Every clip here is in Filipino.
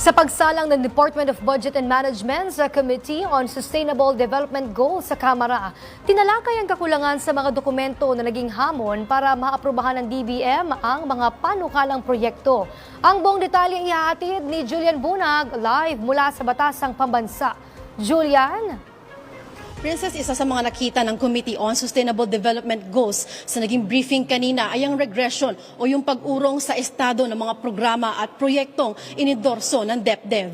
Sa pagsalang ng Department of Budget and Management sa Committee on Sustainable Development Goals sa Kamara, tinalakay ang kakulangan sa mga dokumento na naging hamon para maaprubahan ng DBM ang mga panukalang proyekto. Ang buong detalye ihahatid ni Julian Bunag live mula sa Batasang Pambansa. Julian? Princess, isa sa mga nakita ng Committee on Sustainable Development Goals sa naging briefing kanina ay ang regression o yung pag-urong sa estado ng mga programa at proyektong inidorso ng DepDev.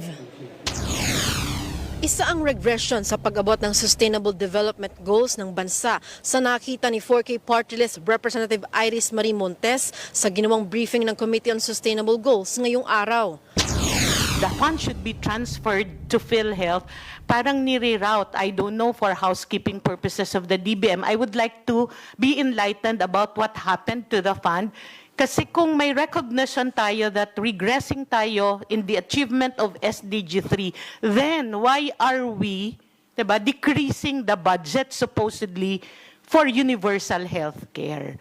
Isa ang regression sa pag-abot ng Sustainable Development Goals ng bansa sa nakita ni 4K Party List Representative Iris Marie Montes sa ginawang briefing ng Committee on Sustainable Goals ngayong araw. The fund should be transferred to PhilHealth. Parang nire-route, I don't know for housekeeping purposes of the DBM. I would like to be enlightened about what happened to the fund. Kasi kung may recognition tayo that regressing tayo in the achievement of SDG 3, then why are we diba, decreasing the budget supposedly for universal health care?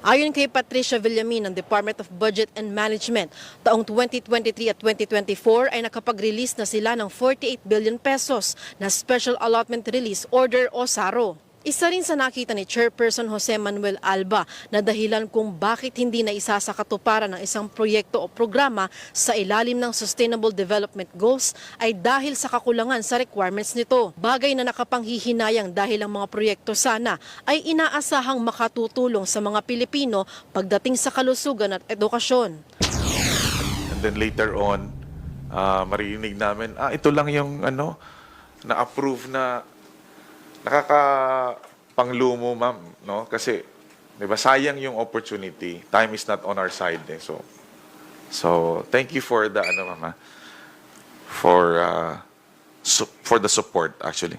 Ayon kay Patricia Villamin ng Department of Budget and Management, taong 2023 at 2024 ay nakapag-release na sila ng 48 billion pesos na Special Allotment Release Order o SARO. Isa rin sa nakita ni Chairperson Jose Manuel Alba na dahilan kung bakit hindi na isa sa katuparan ng isang proyekto o programa sa ilalim ng Sustainable Development Goals ay dahil sa kakulangan sa requirements nito. Bagay na nakapanghihinayang dahil ang mga proyekto sana ay inaasahang makatutulong sa mga Pilipino pagdating sa kalusugan at edukasyon. And then later on, ah, maririnig namin, ah, ito lang yung ano, na-approve na nakakapanglumo, ma'am, no? Kasi, di ba, sayang yung opportunity. Time is not on our side, eh. So, so thank you for the, ano, mama, for, uh, su- for the support, actually.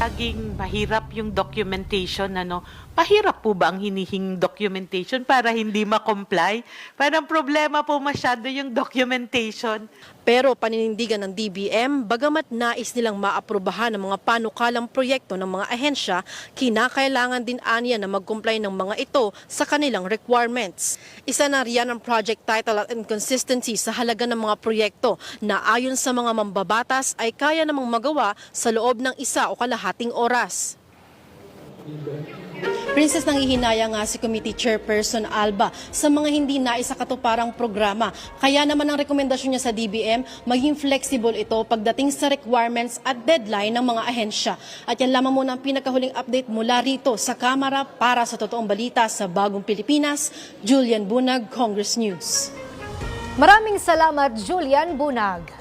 Laging mahirap yung documentation, ano? Pahirap po ba ang hinihing documentation para hindi ma-comply? Parang problema po masyado yung documentation. Pero paninindigan ng DBM, bagamat nais nilang maaprubahan ang mga panukalang proyekto ng mga ahensya, kinakailangan din aniya na mag-comply ng mga ito sa kanilang requirements. Isa na riyan ang project title at inconsistency sa halaga ng mga proyekto na ayon sa mga mambabatas ay kaya namang magawa sa loob ng isa o kalahating oras. Princess nangihinaya nga si Committee Chairperson Alba sa mga hindi naisa katuparang programa. Kaya naman ang rekomendasyon niya sa DBM, maging flexible ito pagdating sa requirements at deadline ng mga ahensya. At yan lamang muna ang pinakahuling update mula rito sa Kamara para sa totoong balita sa Bagong Pilipinas. Julian Bunag, Congress News. Maraming salamat, Julian Bunag.